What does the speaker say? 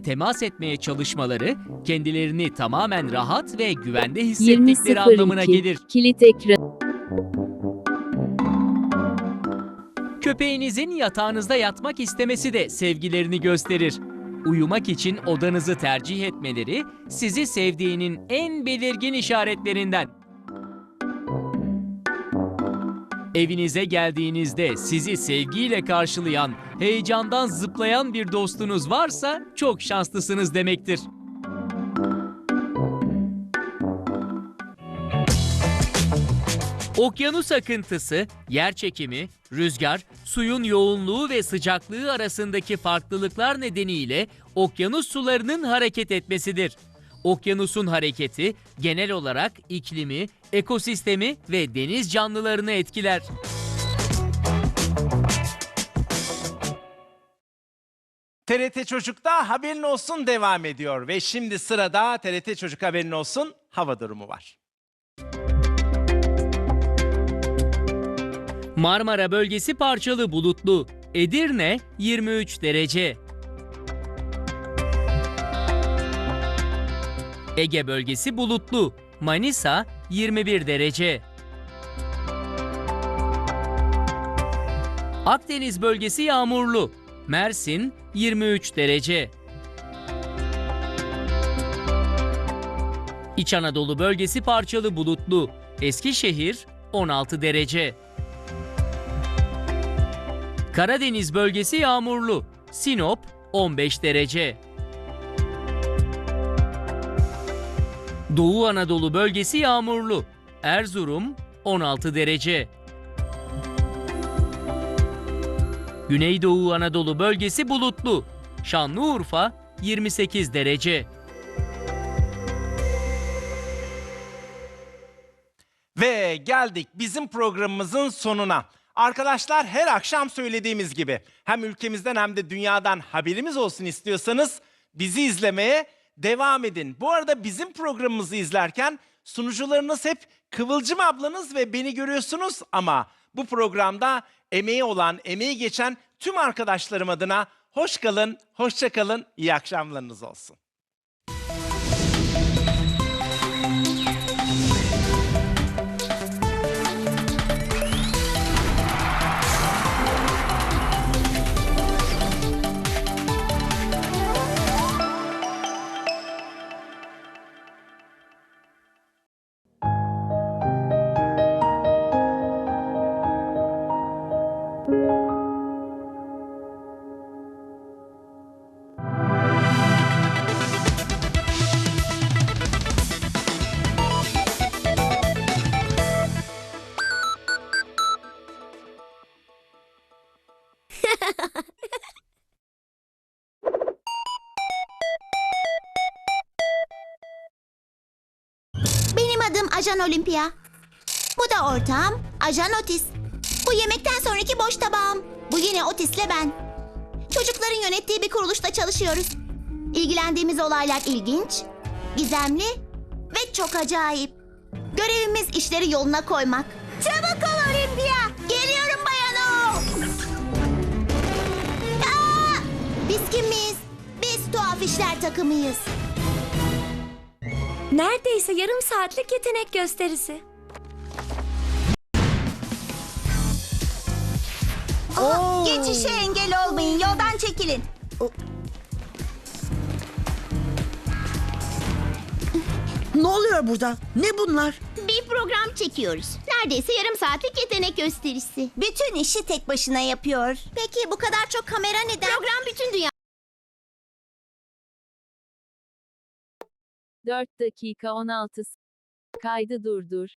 temas etmeye çalışmaları kendilerini tamamen rahat ve güvende hissettikleri 20.02 anlamına gelir. Kilit ekran. Köpeğinizin yatağınızda yatmak istemesi de sevgilerini gösterir. Uyumak için odanızı tercih etmeleri sizi sevdiğinin en belirgin işaretlerinden. Evinize geldiğinizde sizi sevgiyle karşılayan, heyecandan zıplayan bir dostunuz varsa çok şanslısınız demektir. Okyanus akıntısı, yer çekimi, rüzgar, suyun yoğunluğu ve sıcaklığı arasındaki farklılıklar nedeniyle okyanus sularının hareket etmesidir. Okyanusun hareketi genel olarak iklimi, ekosistemi ve deniz canlılarını etkiler. TRT Çocuk'ta haberin olsun devam ediyor ve şimdi sırada TRT Çocuk haberin olsun hava durumu var. Marmara bölgesi parçalı bulutlu. Edirne 23 derece. Ege bölgesi bulutlu. Manisa 21 derece. Akdeniz bölgesi yağmurlu. Mersin 23 derece. İç Anadolu bölgesi parçalı bulutlu. Eskişehir 16 derece. Karadeniz bölgesi yağmurlu. Sinop 15 derece. Doğu Anadolu bölgesi yağmurlu. Erzurum 16 derece. Güneydoğu Anadolu bölgesi bulutlu. Şanlıurfa 28 derece. Ve geldik bizim programımızın sonuna. Arkadaşlar her akşam söylediğimiz gibi hem ülkemizden hem de dünyadan haberimiz olsun istiyorsanız bizi izlemeye devam edin. Bu arada bizim programımızı izlerken sunucularınız hep Kıvılcım ablanız ve beni görüyorsunuz ama bu programda emeği olan, emeği geçen tüm arkadaşlarım adına hoş kalın, hoşça kalın, iyi akşamlarınız olsun. Benim adım Ajan Olimpia. Bu da ortağım Ajan Otis. Bu yemekten sonraki boş tabağım. Bu yine Otis'le ben. Çocukların yönettiği bir kuruluşta çalışıyoruz. İlgilendiğimiz olaylar ilginç, gizemli ve çok acayip. Görevimiz işleri yoluna koymak. Çabuk ol Olimpia. Geliyorum bayano. Biz kimiz? Biz tuhaf işler takımıyız. Neredeyse yarım saatlik yetenek gösterisi. Aa, geçişe engel olmayın. Yoldan çekilin. Ne oluyor burada? Ne bunlar? Bir program çekiyoruz. Neredeyse yarım saatlik yetenek gösterisi. Bütün işi tek başına yapıyor. Peki bu kadar çok kamera neden? Program 4 dakika 16 Kaydı durdur.